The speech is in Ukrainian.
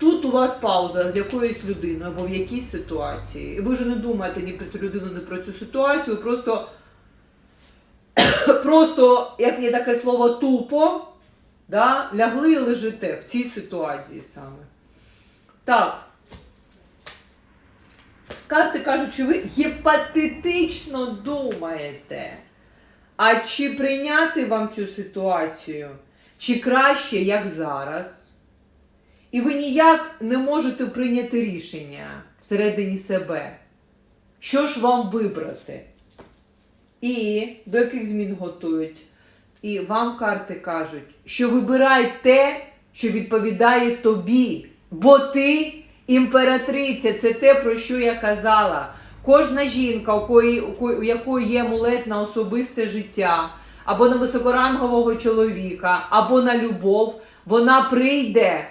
тут у вас пауза з якоюсь людиною або в якійсь ситуації. І ви ж не думаєте ні про цю людину, ні про цю ситуацію. Просто, просто як є таке слово тупо, да, лягли і лежите в цій ситуації саме. Так. Карти кажуть, що ви гіпотетично думаєте. А чи прийняти вам цю ситуацію, чи краще, як зараз? І ви ніяк не можете прийняти рішення всередині себе. Що ж вам вибрати? І до яких змін готують? І вам карти кажуть, що вибирай те, що відповідає тобі, бо ти імператриця, це те, про що я казала. Кожна жінка, у, кої, у, якої є мулет на особисте життя, або на високорангового чоловіка, або на любов, вона прийде